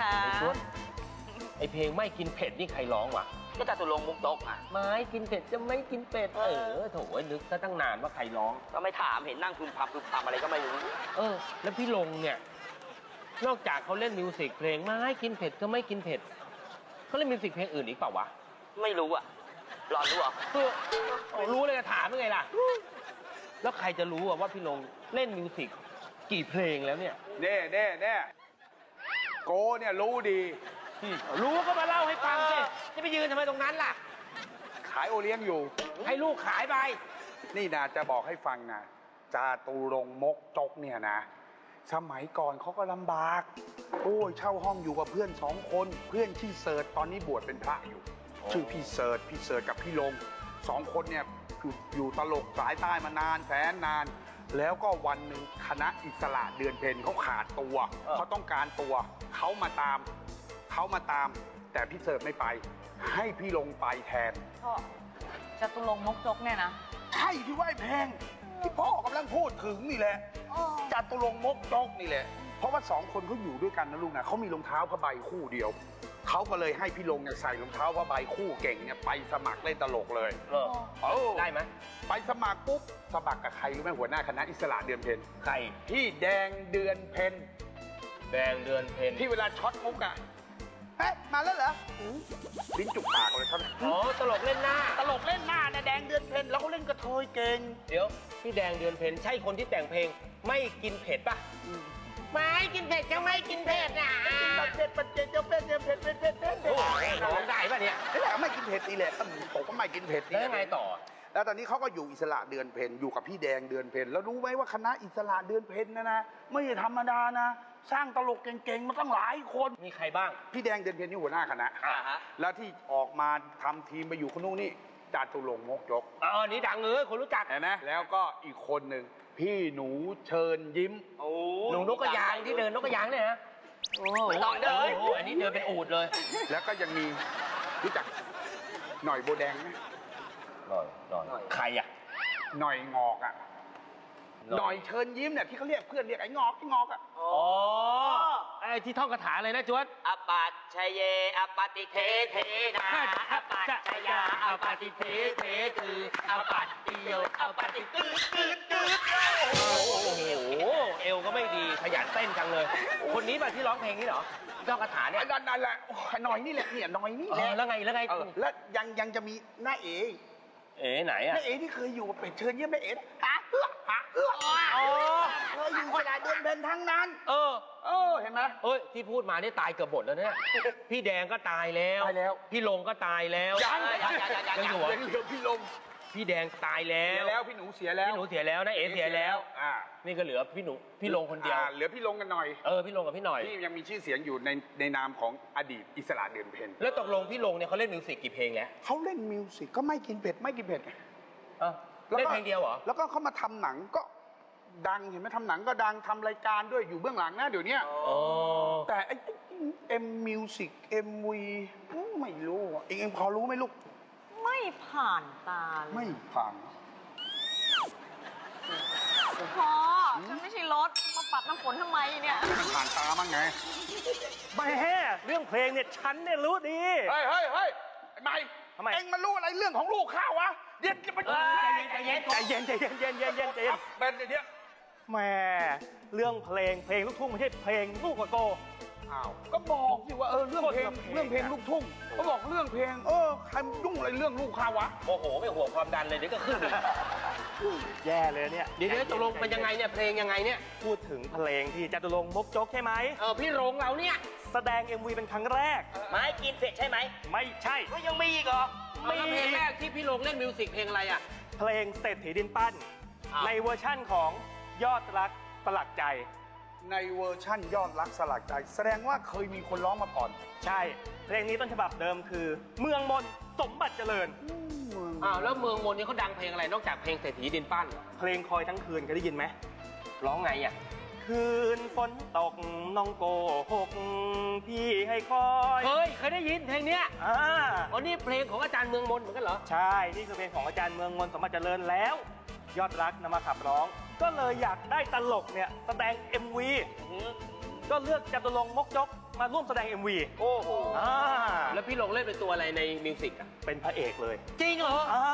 นะคะชุดไอเพลงไม่กินเผ็ดนี่ใครร้องวะก็จตุรงค์มุกตกอะไม้กินเผ็ดจะไม่กินเผ็ดเออโถยนึกซะตั้งนานว่าใครร้อง ก็ไม่ถามเห็นนั่งพึมพำพึมพำอะไรก็ไม่รู้ เออ แล้วพี่ลงเนี่ย นอกจากเขาเล่นมิวสิกเพลงไม้กินเผ็ดก็ไม่กินเผ็ดเขาเล่นมิวสิกเพลงอื่นอีกเปล่าวะไม่รู้อะรอนรู้เหรอเออเอารู้เลยจะถามยังไงล่ะ แล้วใครจะรู้อะว่าพี่ลงเล่นมิวสิกกี่เพลงแล้วเนี่ยเน่เน่เน่ โกเนี่ยรู้ดี รู้ก็มาเล่าให้ฟังสิจะไปยืนทำไมตรงนั้นล่ะ ขายโอเลี้ยงอยู่ ให้ลูกขายไป นี่นะจะบอกให้ฟังนะจาตูรงค์มกจกเนี่ยนะ สมัยก่อนเขาก็ลำบาก โอ้ยเช่าห้องอยู่กับเพื่อนสองคน เพื่อนชื่อเสิร์ชตอนนี้บวชเป็นพระอยู่ ชื่อพี่เสิร์ชพี่เสิร์ชกับพี่ลงสองคนเนี่ยอยู่อยู่ตลกสายใต้มานานแสนนาน แล้วก็วันหนึ่งคณะอิสระเดือนเพ็ญเขาขาดตัวเออเขาต้องการตัวเขามาตามเขามาตาม แต่พี่เสิร์ชไม่ไป ให้พี่ลงไปแทนพ่อจตุรงค์มกจกเนี่ยนะใช่ที่ว่าไอ้แพงที่พ่อกำลังพูดถึงนี่แหละจตุรงค์มกจกนี่แหละ เพราะว่าสองคนเขาอยู่ด้วยกันนะลูกนะเขามีรองเท้าผ้าใบคู่เดียว เขาก็เลยให้พี่ลงเนี่ยใส่รองเท้าผ้าใบคู่เก่งเนี่ยไปสมัครเล่นตลกเลย เออโอ้ได้ไหมไปสมัครปุ๊บสมัครกับใครรู้ไหมหัวหน้าคณะอิสระเดือนเพ็ญใครพี่แดงเดือนเพ็ญแดงเดือนเพ็ญที่เวลาช็อตมุกอะเฮ้ยมาแล้วเหรอลิ้นจุกปากเลยครับอ๋อตลกเล่นหน้า ตลกเล่นหน้าเนี่ยแดงเดือนเพ็ญแล้วเขาเล่นกระเทยเก่งเดี๋ยว พี่แดงเดือนเพ็ญใช่คนที่แต่งเพลงไม่กินเผ็ดป่ะ ไม่กินเผ็ดก็ไม่กินเผ็ดนะปัจเจปัจเจเจ้าเป็ดเจ้าเป็ดเป็ดเป็ดเป็ดโอ้ยร้องได้ป่ะเนี่ยนี่แหละไม่กินเผ็ดนี่แหละผมก็ไม่กินเผ็ดนี่แล้วยังไงต่อ แล้วตอนนี้เขาก็อยู่อิสระเดือนเพ็ญอยู่กับพี่แดงเดือนเพ็ญแล้วรู้ไหมว่าคณะอิสระเดือนเพ็ญนะนะไม่ธรรมดานะ สร้างตลกเก่งๆมาตั้งหลายคน มีใครบ้าง พี่แดงเดือนเพ็ญนี่หัวหน้าคณะอ่าฮะแล้วที่ออกมาทำทีมไปอยู่คนนู้นนี่จาตุรงมกจกอ๋อนี่ดังเลยคนรู้จักเห็นไหมแล้วก็อีกคนหนึ่ง พี่หนูเชิญยิ้ม โอ้หนูนกกระยางที่เดินนกกระยางเนี่ยนะโอ้โหไม่ต้องเดิน โอ้โหอันนี้เดินเป็นอูดเลย แล้วก็ยังมีรู้จักหน่อยโบแดงไหมหน่อยหน่อยใครอะ หน่อยงอกอะหน่อยเชิญยิ้มเนี่ยที่เขาเรียกเพื่อนเรียกไอ้งอกไอ้งอกอะอ๋ออ๋อ ไอ้ที่ท่องคาถาเลยนะจวดอปัตชเยอปฏิเทเทนะอปัตชยาอปฏิเทเทคืออปัตติโยอปฏิตืดตืดตืดโอ้โหเอวก็ไม่ดีขยันเต้นจังเลย คนนี้มาที่ร้องเพลงนี้เหรอที่ท่องคาถาเนี่ยไอ้นั่นนั่นแหละโอ้ยหน่อยนี่แหละเนี่ยหน่อยนี่เอแหอละแล้วไงแล้วไงเออแล้วยังยังจะมีหน้าเอ๋ เอ๋ไหนอะหน้าเอ๋ที่เคยอยู่กับเป็ดเชิญยิ้มหน้าเอ๋หาเอื้อหาเอื้ออ๋อ เคยอยู่ขนาดเดือนเพ็ญทั้งนั้น เออ เออเห็นไหม เอ้ยที่พูดมานี่ตายเกือบหมดแล้วเนี่ย พี่แดงก็ตายแล้ว ตายแล้ว พี่ลงก็ตายแล้วยังยังยังยังยังยังอยู่เหรอ ยังเหลือพี่ลง พี่แดงตายแล้เสียว แล้วพี่หนูเสียแล้ว พี่หนูเสียแล้วนะเอ๋เสียแล้ว อ่านี่ก็เหลือพี่หนูพี่ลงคนเดียว อ่าเหลือพี่ลงกันหน่อยเออพี่ลงกับพี่หน่อยที่ยังมีชื่อเสียงอยู่ในในนามของอดีตอิสระเดือนเพ็ญแล้วตกลงพี่ลงเนี่ยเขาเล่นมิวสิกกี่เพลงแล้วเขาเล่นมิวสิกก็ไม่กินเผ็ดไม่กินเผ็ดอ้าวเล่นเพลงเดียวเหรอ แล้วก็เขามาทำหนังก็ดังเห็นไหมทำหนังก็ดังทำรายการด้วยอยู่เบื้องหลังนะเดี๋ยวเนี้ยอ๋อ แต่ไอ้เอ็มมิวสิกเอ็มวีไม่รู้อะเองเองพอรู้ไหมลูกไม่ ผ่านตาเลยไม่ฟังพ่อฉันไม่ใช่รถ มาปัดน้ำฝนทำไมเนี่ย มันผ่านตามั้งไงไม่แฮ่เรื่องเพลงเนี่ยฉันเนี่ยรู้ดี เฮ้ยเฮ้ยเฮ้ยไอ้ไม่ทำไม เอ็งมารู้อะไรเรื่องของลูกข้าววะเดี๋ยวจะไปใจเย็นใจเย็นใจเย็นใจเย็นใจเย็นใจเย็นเป็นไอ้เนี้ยแหม่เรื่องเพลงเพลงลูกทุ่งไม่ใช่เพลงลูกกว่าโก อ้าว ก็บอกสิว่าเออเรื่องเพลงคนละเพลงเรื่องเพลงลูกทุ่งก็บอกเรื่องเพลง เออใครยุ่งอะไรเรื่องลูกข้าววะ โอ้โห ไม่ห่วงความดันเลยเดี๋ยวก็ขึ้นอีกแย่เลยเนี่ยเดี๋ยวเดี๋ยวตกลงเป็นยังไงเนี่ยเพลงยังไงเนี่ย พูดถึงเพลงที่จตุรงค์มกจกใช่ไหม เออ พี่รงเราเนี่ย แสดง MV เป็นครั้งแรก ไม่กินเผ็ดใช่ไหมไม่ใช่ก็ยังมีอีกเหรอไม่เพลงแรกที่พี่รงเล่นมิวสิกเพลงอะไรอะ เพลงเศรษฐีดินปั้นอ้าวในเวอร์ชั่นของยอดรักสลักใจ ในเวอร์ชั่นยอดรักสลักใจ แสดงว่าเคยมีคนร้องมาก่อน ใช่ เพลงนี้ต้นฉบับเดิมคือ เมืองมนต์สมบัติเจริญ อ้าวแล้วเมืองมนต์นี่เขาดังเพลงอะไรนอกจากเพลงเศรษฐีดินปั้น เพลงคอยทั้งคืนเคยได้ยินไหม ร้องไงอะ คืนฝนตกน้องโกหกพี่ให้คอยเฮ้ยเคยได้ยินเพลงเนี้ยอ่า อ๋อนี่เพลงของอาจารย์เมืองมนต์เหมือนกันเหรอ ใช่ นี่คือเพลงของอาจารย์เมืองมนต์สมบัติเจริญแล้ว ยอดรักนำมาขับร้อง ก็เลยอยากได้ตลกเนี่ยแสดง MV ก็เลือกจตุรงค์มกจกมาร่วมแสดง MV โอ้โหอ่าแล้วพี่ลงเล่นเป็นตัวอะไรในมิวสิกอะเป็นพระเอกเลยจริงเหรออ่า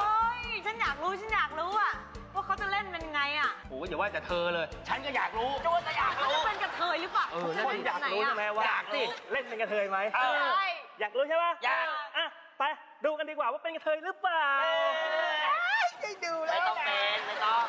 โอ้ยฉันอยากรู้ฉันอยากรู้อะว่าเขาจะเล่นเป็นไงอะโอ้ยอย่าว่าแต่เธอเลย ฉันก็อยากรู้โจนจะอยากรู้เขาจะเป็นกระเทยหรือเปล่าเออจะคนเล่นอยากแบบรู้ไหนใช่ไหมว่าอยากสิเล่นเป็นกระเทยไหมเออใช่อยากรู้ใช่ไหมอยากอะไปดูกันดีกว่าว่าเป็นกระเทยหรือเปล่า ไม่ต้องเป็นไม่ต้อง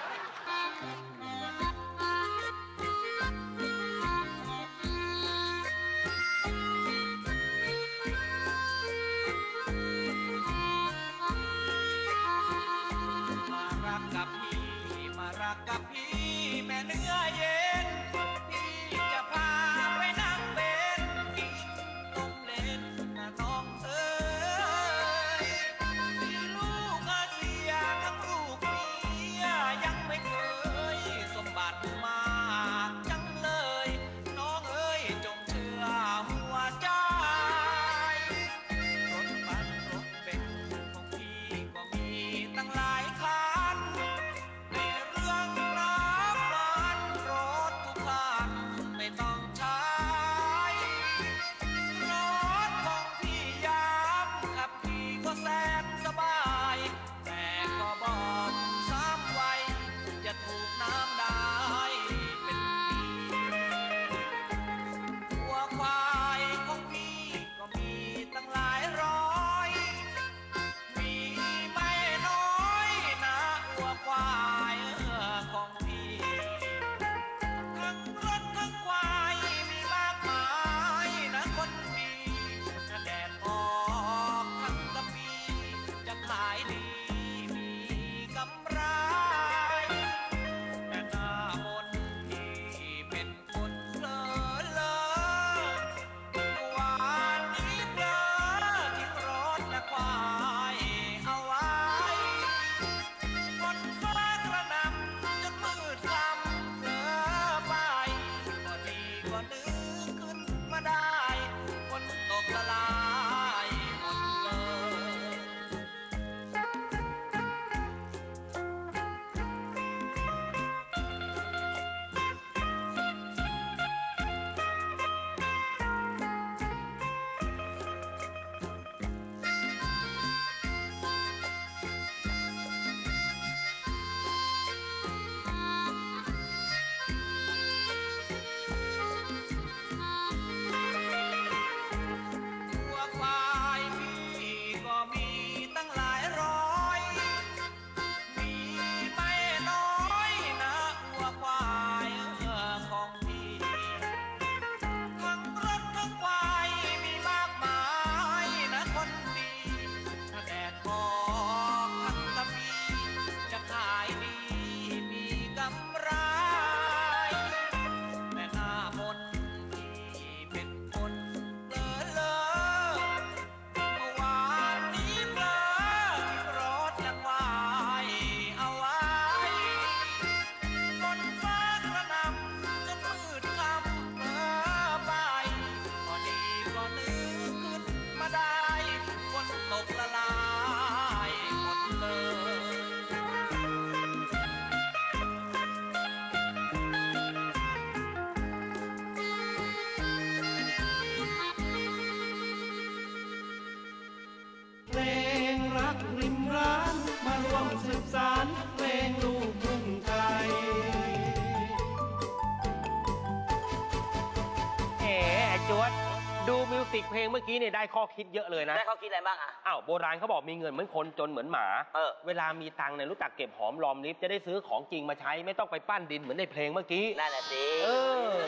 สิกเพลงเมื่อกี้เนี่ยได้ข้อคิดเยอะเลยนะ ได้เขาคิดอะไรบ้างอะ อ้าวโบราณเขาบอกมีเงินเหมือนคนจนเหมือนหมาเออเวลามีตังค์เนี่ยรู้จักเก็บหอมรอมริบจะได้ซื้อของจริงมาใช้ไม่ต้องไปปั้นดินเหมือนในเพลงเมื่อกี้ นั่นแหละสิ เอ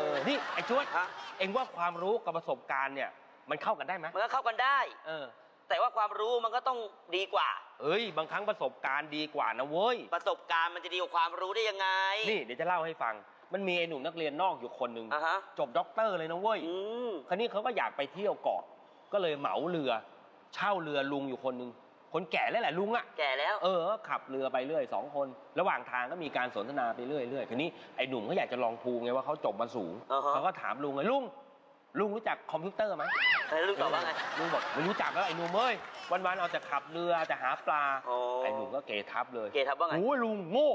อ นี่ไอ้จวดฮะ เอ็งว่าความรู้กับประสบการณ์เนี่ยมันเข้ากันได้ไหมมันก็เข้ากันได้ เออ แต่ว่าความรู้มันก็ต้องดีกว่า เอ้ย บางครั้งประสบการณ์ดีกว่านะเว้ย ประสบการณ์มันจะดีกว่าความรู้ได้ยังไง นี่เดี๋ยวจะเล่าให้ฟัง มันมีไอ้หนุ่มนักเรียนนอกอยู่คนหนึ่งอะฮะ จบด็อกเตอร์เลยนะเว้ย อืม คราวนี้เขาก็อยากไปเที่ยวเกาะก็เลยเหมาเรือ เช่าเรือลุงอยู่คนหนึ่งคนแก่แล้วแหละลุงอะ แก่แล้ว เออก็ขับเรือไปเรื่อยสองคน ระหว่างทางก็มีการสนทนาไปเรื่อยเรื่อยทีนี้ไอ้หนุ่มเขาอยากจะลองภูมิไงว่าเขาจบมาสูง อ่าฮะ เขาก็ถามลุงไงลุง ลุงรู้จักคอมพิวเตอร์ไหมแล้วลูกตอบว่าไง ลุงบอกไม่รู้จักแล้วไอ้หนุ่มเอ้ยวันๆเอาแต่ขับเรือเอาแต่หาปลาอ๋อไอ้หนุ่มก็เกทับเลยเกทับว่าไง โอ้ยลุงโง่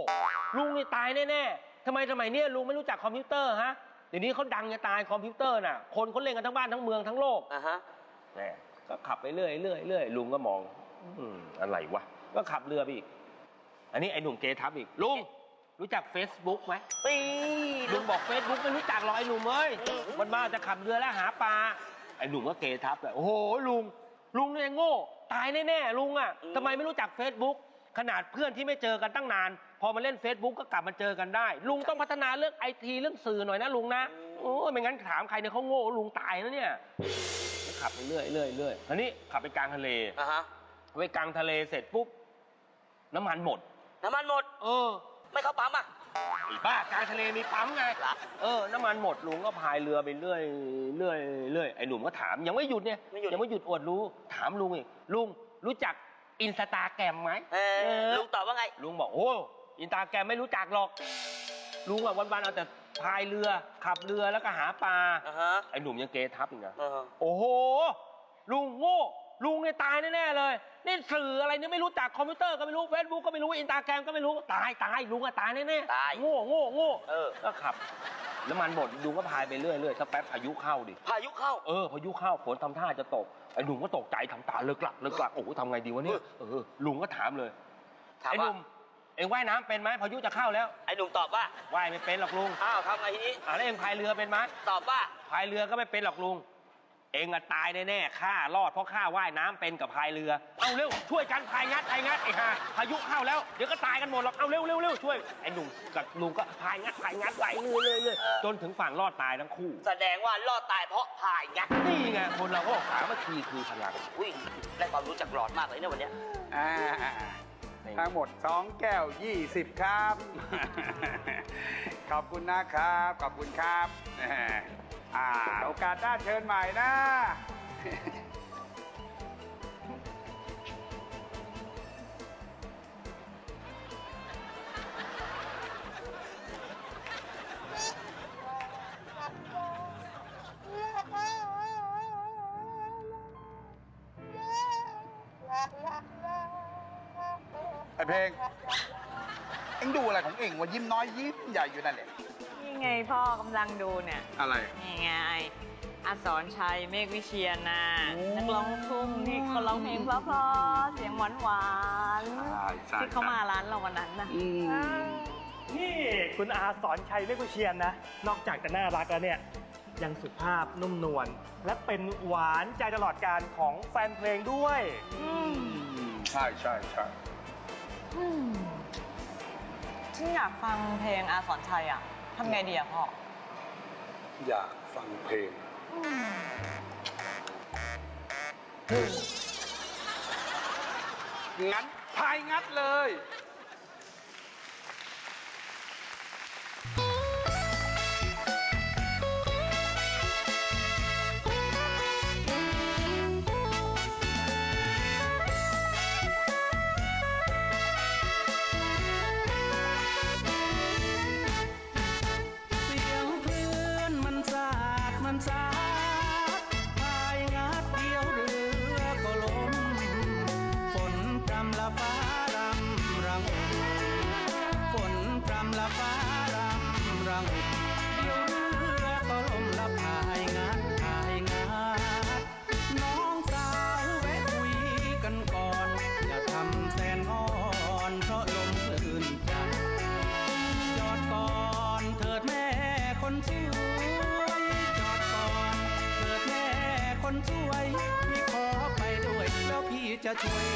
ลุงนี่ตายแน่ๆ ทำไมสมัยเนี้ยลุงไม่รู้จักคอมพิวเตอร์ฮะเดี๋ยวนี้เขาดังจะตายคอมพิวเตอร์น่ะ คนเขาเล่นกันทั้งบ้านทั้งเมืองทั้งโลกอะฮะแหมก็ขับไปเรื่อยเรื่อยเรื่อยลุงก็มอง อืมอะไรวะก็ขับเรือไปอีก อันนี้ไอ้หนุ่มเกทับอีกลุงรู้จัก Facebook ไหมปีลุงบอก Facebook ไม่รู้จักหรอกไอ้หนุ่มเอ้ยมันมาจะขับเรือแล้วหาปลาไอ้หนุ่มก็เกทับเลยโอ้โหลุงลุงเนี่ยโง่ ตายแน่ๆลุงอะทำไมไม่รู้จัก Facebook ขนาดเพื่อนที่ไม่เจอกันตั้งนาน พอมาเล่น Facebook ก็กลับมาเจอกันได้ ลุงต้องพัฒนาเรื่องไอทีเรื่องสื่อหน่อยนะลุงนะโอ้ยไม่งั้นถามใครเนี่ยเขาโง่ลุงตายนะเนี่ยก็ขับไปเรื่อยเรื่อยเรื่อยทีนี้ขับไปกลางทะเลอะฮะไปกลางทะเลเสร็จปุ๊บน้ำมันหมด น้ำมันหมด เออ ไม่เข้าปั๊มอะไอ้บ้ากลางทะเลมีปั๊มไงเหรอเออ น้ำมันหมดลุงก็พายเรือไปเรื่อยเรื่อยเรื่อยไอ้หนุ่มก็ถามยังไม่หยุดเนี่ยไม่หยุดยังไม่หยุดอวดรู้ ถามลุงอีกลุงรู้จักอินสตาแกรมไหมเออเออลุงตอบว่าไง ลุงบอกโอ้ อินสตาแกรมไม่รู้จักหรอก ลุงอะวันๆเอาแต่พายเรือขับเรือแล้วก็หาปลาอะฮะ ไอ้หนุ่มยังเกทับอีกนะเออโอ้โห ลุงโง่ลุงเนี่ยตายแน่ๆเลย นี่สื่ออะไรเนี่ยไม่รู้จักคอมพิวเตอร์ก็ไม่รู้เฟซบุ๊กก็ไม่รู้อินสตาแกรมก็ไม่รู้ตายตายลุงอะตายแน่ๆตายโง่โง่โง่เออ ก็ขับ แล้วมันหมดลุงก็พายไปเรื่อยเรื่อยสักแป๊บพายุเข้าดิ พายุเข้า เออพายุเข้าฝนทำท่าจะตกไอ้หนุ่มก็ตกใจทำตาเลิกหลักเลิกหลักโอ้โหทำไงดีวะเนี่ยเออลุงก็ถามเลยถามไอ้หว่านุ่ม เอ็งว่ายน้ำเป็นไหมพายุจะเข้าแล้วไอ้หนุ่มตอบว่าว่ายไม่เป็นหรอกลุงอ้าวทำไงทีนี้อะแล้วเอ็งพายเรือเป็นไหมตอบว่าพายเรือก็ไม่เป็นหรอกลุง เองอะตายแน่ๆข้ารอดเพราะข้าว่ายน้ำเป็นกับพายเรือ เอาเร็วช่วยกันพายงัดพายงัดไอ้ห่าพายุเข้าแล้วเดี๋ยวก็ตายกันหมดหรอกเอาเร็วเร็วเร็วช่วยไอ้หนุ่มกับลุงก็พายงัดพายงัดไหลเรื่อยเรื่อยเรื่อยจนถึงฝั่งรอดตายทั้งคู่แสดงว่ารอดตายเพราะพายไงนี่ไงคนเราก็บอกสามัคคีคือพลัง อุ้ยได้ความรู้จากหลอดมากเลยเนี่ยวันเนี้ย อ่า ทั้งหมด 2 แก้ว 20 ครับ ขอบคุณนะครับ ขอบคุณครับแหมอ่า โอกาสหน้าเชิญใหม่นะ อเพลง เอ็งดูอะไรของเอ็งวะยิ้มน้อยยิ้มใหญ่อยู่นั่นแหละ นี่ไงพ่อกำลังดูเนี่ย อะไร นี่ไงอาสรชัยเมฆวิเชียนนะโอ้ นักร้องลูกทุ่งที่เขาร้องเพลงเพราะๆเสียงหวานหวานๆใช่ใช่ที่เขามาร้านเราวันนั้นนะอืมนี่คุณอาสอนชัยเมฆวิเชียนนะ นอกจากจะน่ารักแล้วเนี่ย ยังสุภาพนุ่มนวลและเป็นหวานใจตลอดการของแฟนเพลงด้วยใช่ใช่ใช่ อืมฉันอยากฟังเพลงอาสรชัยอะทำไงดีอะพ่อ อยากฟังเพลงงั้นพายงัดเลย เดี๋ยวเรือก็ล้มละพายงัดพายงัดน้องสาวแวะคุยกันก่อนอย่าทำแสนอ่อนเพราะลมคลื่นจัดจอดก่อนเถิดแม่คนสวยจอดก่อนเถิดแม่คนสวยพี่ขอไปด้วยแล้วพี่จะช่วย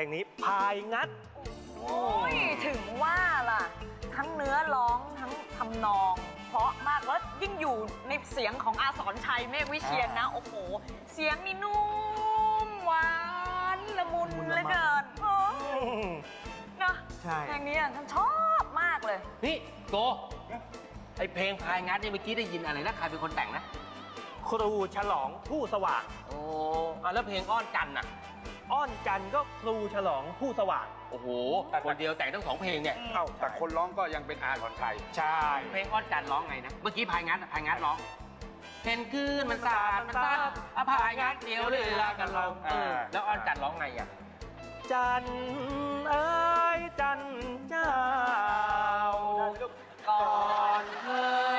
ลงนี้พายงัด โอ้ยถึงว่าล่ะ ทั้งเนื้อร้องทั้งทำนอง เพราะมากแล้วยิ่งอยู่ในเสียงของอาสรชัยเมฆวิเชียนนะ โอ้โห เสียงนี่นุ่มหวานละมุนเหลือเกินโอ้นะใช่ เพลงนี้อะฉันชอบมากเลย นี่โกไอเพลงพายงัดเนี่ยเมื่อกี้ได้ยินอะไรนะใครเป็นคนแต่งนะ ครูฉลองผู้สว่างโอ้อะแล้วเพลงอ้อนจันทร์น่ะ อ้อนจันทร์ก็ครูฉลองผู้สว่าง โอ้โห คนเดียวแต่งทั้งสองเพลงเนี่ย เอ้าแต่คนร้องก็ยังเป็นอาสอนชัยใช่ เพลงอ้อนจันทร์ร้องไงนะ เมื่อกี้พายงัดอะพายงัดร้องเห็นคืนมันสาดมันสาดอะพายงัดเดียวเรือกันลงเออแล้วอ้อนจันทร์ร้องไงอะ จันทร์เอ้ยจันทร์เจ้าก่อนเคย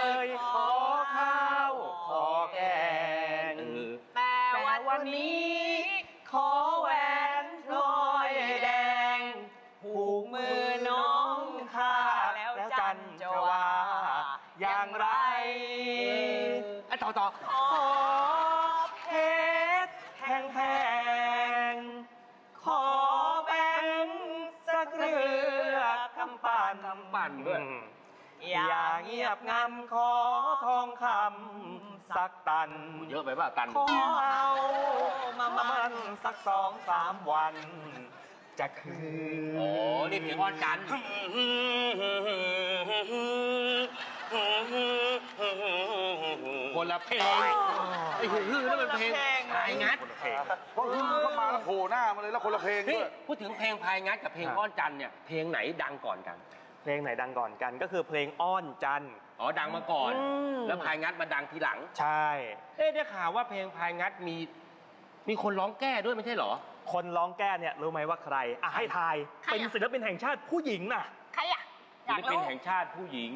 อย่าเงียบงำขอทองคำสักตัน เยอะไปป่ะตัน ขอเอามามามัมันนสักสองสามวัน จะคืน โอ้นี่เพลงอ้อนจันทร์คนละเพลงไอ้หือนั่นเป็นเพลงพายงัดเพราะคือเข้ามาแล้วโผล่หน้ามาเลยแล้วคนละเพลงนี่ด้วยพูดถึงเพลงพายงัดกับเพลงอ้อนจันทร์เนี่ยเพลงไหนดังก่อนกัน เพลงไหนดังก่อนกันก็คือเพลงอ้อนจันทร์ อ๋อ ดังมาก่อน อืม แล้วพายงัดมาดังทีหลัง ใช่ เอ๊ะได้ข่าวว่าเพลงพายงัดมี มีคนร้องแก้ด้วยไม่ใช่เหรอ คนร้องแก้เนี่ยรู้ไหมว่าใครอะให้ทายใครอะ เป็นศิลปินแห่งชาติผู้หญิงน่ะใครอะ อศิยากลปินรู้แห่งชาติผู้หญิง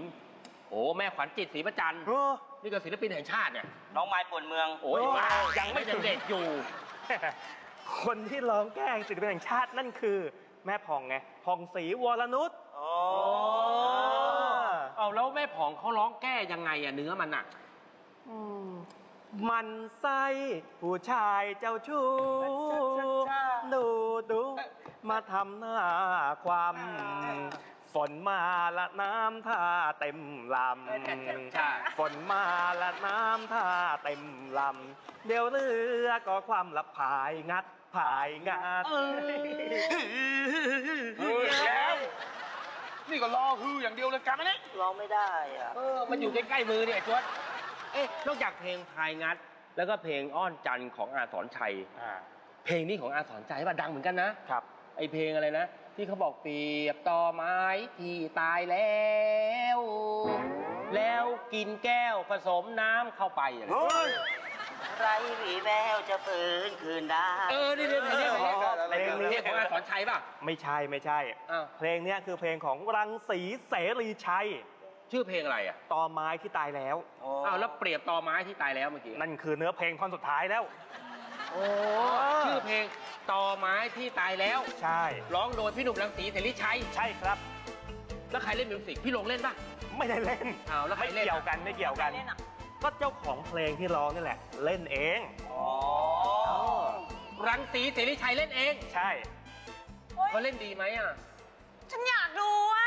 โอ้แม่ขวัญจิตศรีประจันทร์เออ นี่ก็ศิลปินแห่งชาติเนี่ย น้องไม้ป่วนเมือง โอ้ยโอ้ยว้ายังไม่ถึง เด็กอยู่ คนที่ร้องแก้ศิลปินแห่งชาตินั่นคือ แม่ผ่องไงผ่องศรีวรนุชโอ้ เอาแล้วแม่ผองเขาร้องแก้ยังไงอะเนื้อมันอะมันไส้ผู้ชายเจ้าชู้ดูดูมาทำหน้าความ ฝนมาละน้ำท่าเต็มลำฝนมาละน้ำท่าเต็มลำเดี๋ยวเรือก็ความละพายงัดพายงัดเฮ้ยแล้ว นี่ก็รอฮืออย่างเดียวเลยกันนะเนี่ยร้องไม่ได้อะเออมันอยู่ใกล้ๆมือเนี่ยจวดเอ๊ะนอกจากเพลงพายงัด แล้วก็เพลงอ้อนจันทร์ของอาสอนชัยเพลงนี้ของอาสอนชัยว่าดังเหมือนกันนะครับ ไอเพลงอะไรนะ ที่เขาบอกเปรียบต่อไม้ที่ตายแล้ว แล้วกินแก้วผสมน้ำเข้าไปอย่างนี้ ไรหวีแววจะฟื้นคืนได้ เออนี่นี่นี่นี่เพลงนี้เพลงของอาสอนชัยป่ะ ไม่ใช่ไม่ใช่ อ้าว เพลงเนี้ยคือเพลงของรังสีเสรีชัยชื่อเพลงอะไรอะตอไม้ที่ตายแล้ว อ้าวแล้วเปรียบตอไม้ที่ตายแล้วเมื่อกี้นั่นคือเนื้อเพลงท่อนสุดท้ายแล้ว โอ้ชื่อเพลงตอไม้ที่ตายแล้วใช่ ร้องโดยพี่หนุ่มรังสีเสรีชัยใช่ครับ แล้วใครเล่นมิวสิกพี่ลงเล่นป่ะ ไม่ได้เล่นอ้าวแล้วใครไม่เล่นอะ เกี่ยวกันไม่เกี่ยวกันเล่นอะ ก็เจ้าของเพลงที่ร้องนี่แหละ เล่นเองรังสีเสรีชัยเล่นเอง ใช่เขาเล่นดีไหมอะ ฉันอยากดูอะ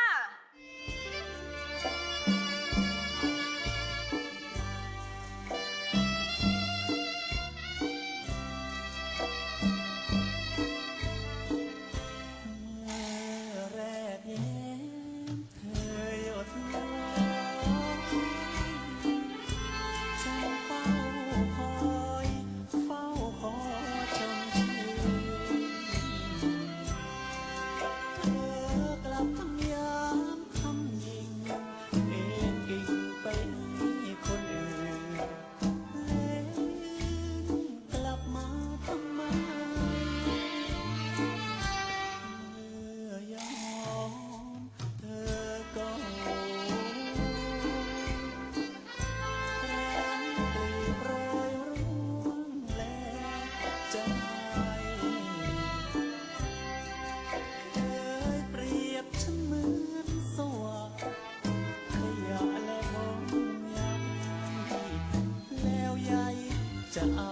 เอา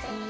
นคื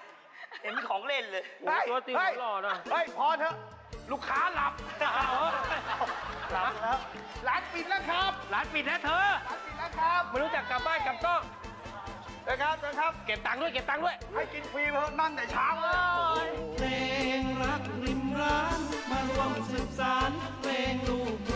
มือนของเล่นเลย โอ้ตัวตี๋งหล่อนะไอ้พอเถอะ ลูกค้าหลับหลับแล้ว ร้านปิดแล้วครับ ร้านปิดแล้วเธอ ร้านปิดแล้วครับไม่รู้จักกลับบ้านกับต้องนะครับนะครับ เก็บตังค์ด้วย เก็บตังค์ด้วย ให้กินฟรีเถอะนั่นแต่เช้าเลยเพลงรักริมร้าน มาร่วมสืบสานเพลงลูก